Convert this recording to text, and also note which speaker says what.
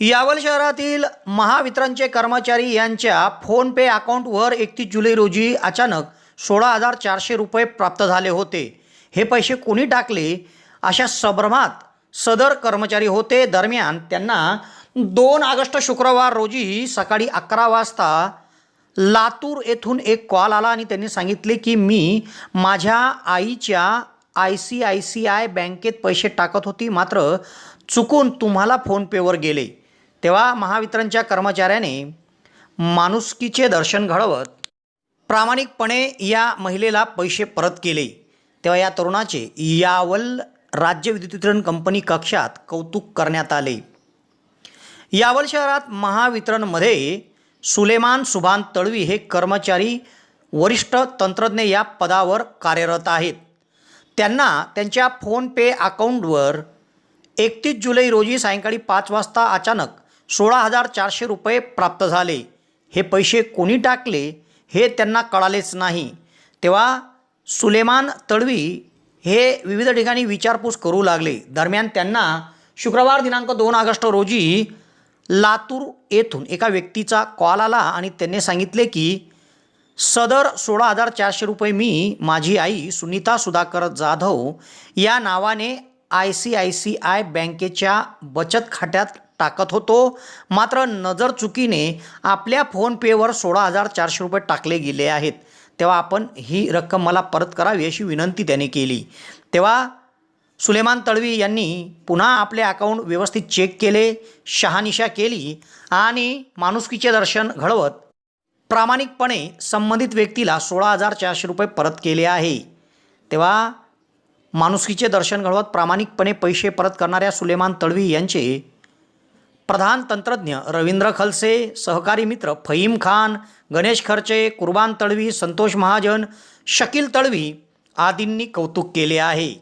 Speaker 1: यावल शहरातील महावितरणचे कर्मचारी यांच्या फोनपे अकाउंटवर एकतीस जुलै रोजी अचानक सोळा हजार चारशे रुपये प्राप्त झाले होते. हे पैसे कोणी टाकले? अशा संभ्रमात सदर कर्मचारी होते. दरम्यान त्यांना दोन ऑगस्ट शुक्रवार रोजी सकाळी अकरा वाजता लातूर येथून एक कॉल आला आणि त्यांनी सांगितले की मी माझ्या आईच्या I C I C I बँकेत पैसे टाकत होती. मात्र चुकून तुम्हाला फोनपेवर गेले. तेव्हा महावितरणच्या कर्मचाऱ्याने माणुसकीचे दर्शन घडवत प्रामाणिकपणे या महिलेला पैसे परत केले. तेव्हा या तरुणाचे यावल राज्य विद्युत वितरण कंपनी कक्षात कौतुक करण्यात आले. यावल शहरात महावितरणमध्ये सुलेमान सुभान तळवी हे कर्मचारी वरिष्ठ तंत्रज्ञ या पदावर कार्यरत आहेत. त्यांना त्यांच्या फोनपे अकाउंटवर एकतीस जुलै रोजी सायंकाळी पाच वाजता अचानक सोळा हजार चारशे रुपये प्राप्त झाले. हे पैसे कोणी टाकले हे त्यांना कळालेच नाही. तेव्हा सुलेमान तडवी हे विविध ठिकाणी विचारपूस करू लागले. दरम्यान त्यांना शुक्रवार दिनांक दोन ऑगस्ट रोजी लातूर येथून एका व्यक्तीचा कॉल आला आणि त्यांनी सांगितले की सदर सोळा हजार चारशे रुपये मी माझी आई सुनीता सुधाकर जाधव या नावाने I C I C I बँकेच्या बचत खात्यात टाकत होतो. मात्र नजर चुकीने आपल्या फोनपेवर सोळा हजार चारशे रुपये टाकले गेले आहेत. तेव्हा आपण ही रक्कम मला परत करावी अशी विनंती त्याने केली. तेव्हा सुलेमान तळवी यांनी पुन्हा आपले अकाउंट व्यवस्थित चेक केले शहानिशा केली आणि माणुसकीचे दर्शन घडवत प्रामाणिकपणे संबंधित व्यक्तीला सोळा हजार चारशे रुपये परत केले आहे. तेव्हा माणुसकीचे दर्शन घडवत प्रामाणिकपणे पैसे परत करणाऱ्या सुलेमान तळवी यांचे प्रधान तंत्रज्ञ रवींद्र खलसे सहकारी मित्र फहीम खान गणेश खर्चे कुर्बान तळवी संतोष महाजन शकील तळवी आदींनी कौतुक केले आहे.